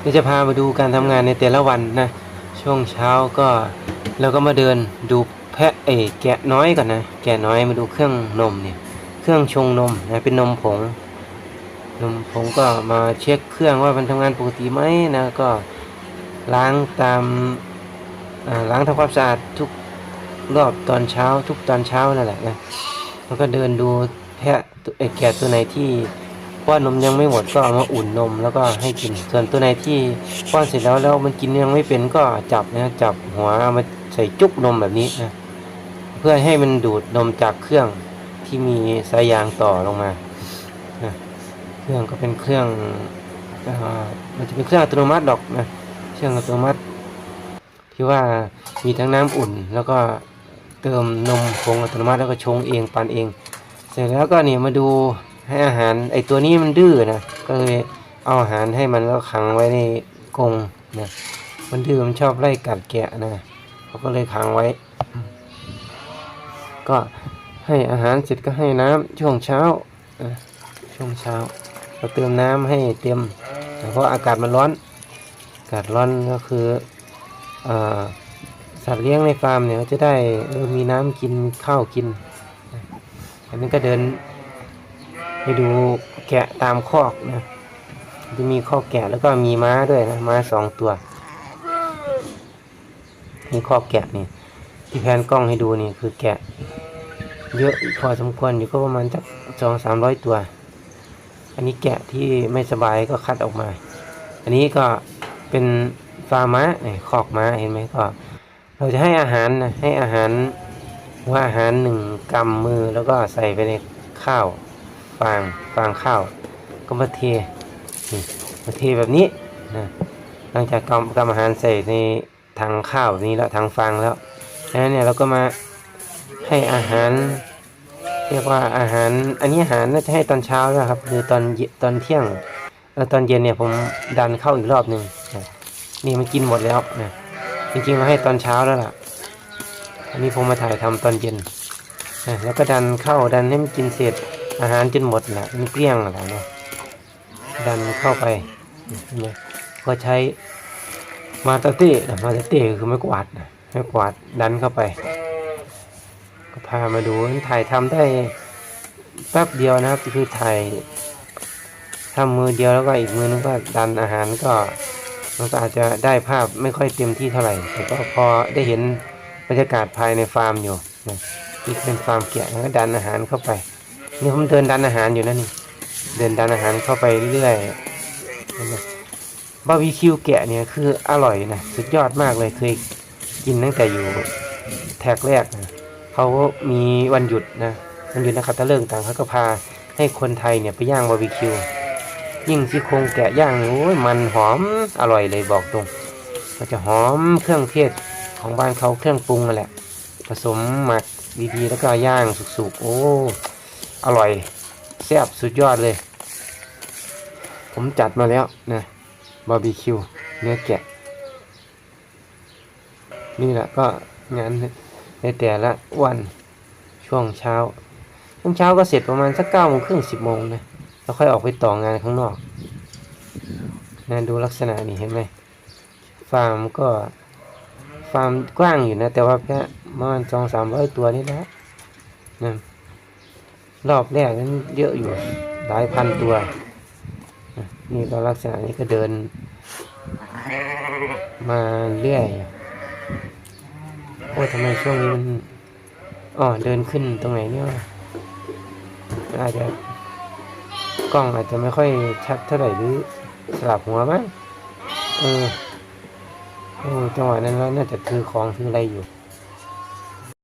เดี๋ยวจะพามาดูการทำงานในแต่ละวันนะ ช่วงเช้าก็เราก็มาเดินดูแพะเอแกะน้อยก่อนนะ แกะน้อยมาดูเครื่องนมเนี่ย เครื่องชงนมนะเป็นนมผง นมผงก็มาเช็คเครื่องว่ามันทำงานปกติไหมนะก็ล้างตามล้างทำความสะอาดทุกรอบตอนเช้าทุกตอนเช้านั่นแหละนะแล้วก็เดินดูแพะตัวเอ่อแกะตัวไหนที่ ป้อนนมยังไม่หมดก็เอามาอุ่นนมแล้วก็ให้กิน ส่วนตัวไหนที่ป้อนเสร็จแล้วแล้วมันกินยังไม่เป็นก็จับนะจับหัวเอามาใส่จุกนมแบบนี้นะเพื่อให้มันดูดนมจากเครื่องที่มีสายยางต่อลงมานะเครื่องก็เป็นเครื่องอ่ามันจะเป็นเครื่องอัตโนมัติดอกนะเครื่องอัตโนมัติ ที่ว่ามีทั้งน้ำอุ่น แล้วก็เติมนมผงอัตโนมัติแล้วก็ชงเองปั่นเอง เสร็จแล้วก็นี่มาดู ให้อาหารไอตัวนี้มันดื้อนะก็เลยเอาอาหารให้มันแล้วขังไว้ในกรงนะมันดื้อมันชอบไล่กัดแกะนะเขาก็เลยขังไว้ ก็ให้อาหารเสร็จก็ให้น้ำช่วงเช้าช่วงเช้าเราเติมน้ำให้เต็มเพราะอากาศมันร้อนอากาศร้อนก็คืออสัตว์เลี้ยงในฟาร์มเนี่ยจะได้มีน้ำกินข้าวกินอันนี้ก็เดิน ไปดูแกะตามคอกนะจะมีคอกแกะแล้วก็มีม้าด้วยนะม้าสองตัวนี่คอกแกะนี่ที่แพนกล้องให้ดูนี่คือแกะ เยอะพอสมควรอยู่ก็ประมาณจักสองสามร้อยตัว อันนี้แกะที่ไม่สบายก็คัดออกมา อันนี้ก็เป็นฟาร์ม้าเนี่ยคอกม้าเห็นไหมก็เราจะให้อาหารนะให้อาหารว่าอาหารหนึ่งกำมือแล้วก็ใส่ไปในข้าว ฟางฟางข้าว ก็มาเทมาเทแบบนี้นะหลังจากกำกำอาหารใส่ในทางข้าวนี้แล้วทางฟางแล้วแล้วเนี่ยเราก็มาให้อาหาร เรียกว่าอาหาร อันนี้อาหารน่าจะให้ตอนเช้านะครับคือตอนเยตอนเที่ยงเออตอนเย็นเนี่ยผมดันเข้าอีกรอบหนึ่งนี่มันกินหมดแล้วนะจริงๆเราให้ตอนเช้าแล้วล่ะ อันนี้ผมมาถ่ายทำตอนเย็นนะแล้วก็ดันเข้าดันให้มันกินเสร็จ อาหารจนหมดแหละมันเกลี้ยงแหละนะดันเข้าไปก็ใช้มาตาเต้มาตาเต้คือไม้กวาดไม้กวาดดันเข้าไป ก็พามาดูถ่ายทำได้แป๊บเดียวนะครับคือถ่ายทำมือเดียวแล้วก็อีกมือนึงก็ดันอาหารก็มันก็อาจจะได้ภาพไม่ค่อยเต็มที่เท่าไหร่แต่ก็พอได้เห็นบรรยากาศภายในฟาร์มอยู่นะนี่เป็นฟาร์มแกะแล้วก็ดันอาหารเข้าไป นี่ผมเดินดันอาหารอยู่นะนี่ เดินดันอาหารเข้าไปเรื่อยบาร์บีคิวแกะเนี่ยคืออร่อยนะสุดยอดมากเลยเคยกินตั้งแต่อยู่แท็กแรกนะเขามีวันหยุดนะวันหยุดนะครับตะเลิกต่างเขาก็พาให้คนไทยเนี่ยไปย่างบาร์บีคิวยิ่งซี่โครงแกะย่างโอ้ยมันหอมอร่อยเลยบอกตรงมันจะหอมเครื่องเทศของบ้านเขาเครื่องปรุงนั่นแหละ ผสมหมักดีๆแล้วก็ย่างสุกๆ โอ้ อร่อยแซ่บสุดยอดเลย ผมจัดมาแล้วนะบาร์บีคิวเนื้อแกะ นี่แหละก็งานในแต่ละวันช่วงเช้า ช่วงเช้าก็เสร็จประมาณสักเก้าโมงครึ่งสิบโมงนะแล้วค่อยออกไปต่องานข้างนอกนะดูลักษณะนี่เห็นไหมฟาร์มก็ฟาร์มกว้างอยู่นะ แต่ว่าแค่ประมาณสองสามร้อยตัวนี่นะนะ รอบแรกนั้นเยอะอยู่หลายพันตัว นี่ก็ลักษณะนี้ก็เดิน มาเรื่อย โอ้ยทำไมช่วงนี้มันอ๋อเดินขึ้นตรงไหนเนี่ยอาจจะกล้องอาจจะไม่ค่อยชัดเท่าไหร่หรือสลับหัวมั้งเออโอ้จังหวะนั้นแล้วน่าจะถือของถืออะไรอยู่